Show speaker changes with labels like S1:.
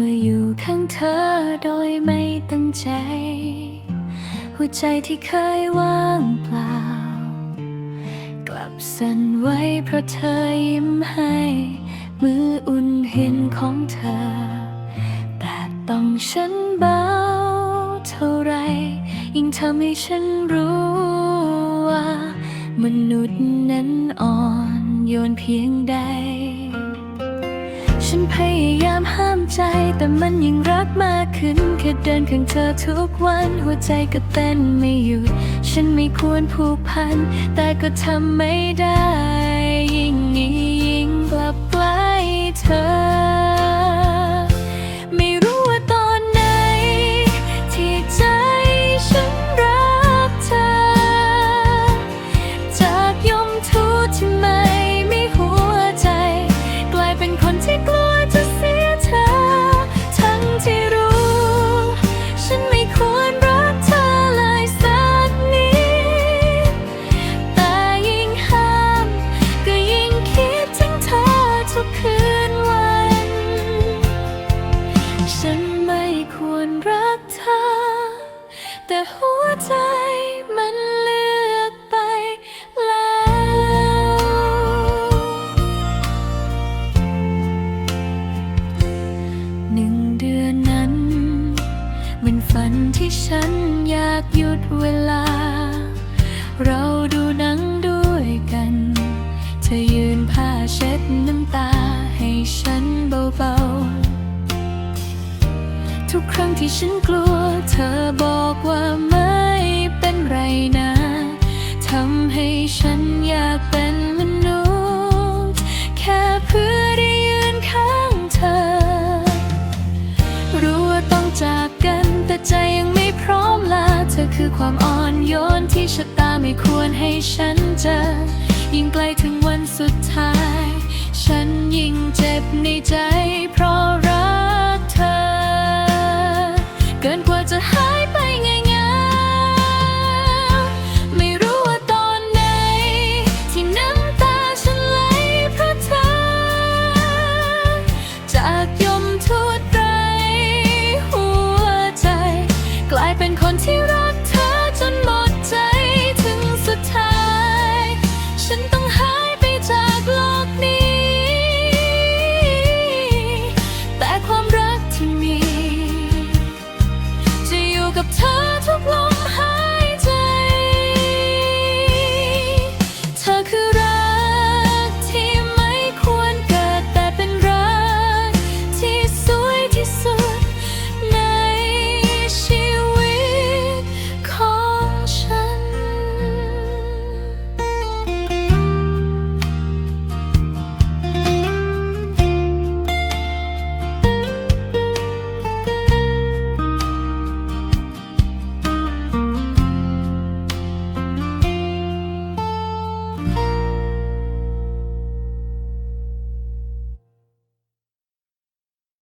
S1: จากฟ้าเมื่ออยู่ข้างเธอโดยไม่ตั้งใจ หัวใจที่เคยว่างเปล่า กลับสั่นไหวเพราะเธอยิ้มให้ มืออุ่นเห็นของเธอ แต่ต้องฉันเบาเท่าไร ยิ่งทำให้ฉันรู้ว่า มนุษย์นั้นอ่อนโยนเพียงใด ฉันพยายามห้ามใจ แต่มันยังรักมากขึ้น แค่เดินข้างเธอทุกวัน หัวใจก็เต้นไม่หยุด ฉันไม่ควรผูกพัน แต่ก็ทำไม่ได้ ยิ่งนี้ยิ่งกลับใกล้เธอ หนึ่งเดือนนั้นมันฝันที่ฉันอยากหยุดเวลา เราดูหนังด้วยกัน เธอยืนผ้าเช็ดน้ำตาให้ฉันเบาๆ ทุกครั้งที่ฉันกลัวเธอบอกว่า ใจยังไม่พร้อมลาเธอคือความอ่อนโยนที่ชะตาไม่ควรให้ฉันเจอ ยิ่งใกล้ถึงวันสุดท้าย ฉันยิ่งเจ็บในใจ เพราะรักเธอ เกินกว่าจะหายไป high.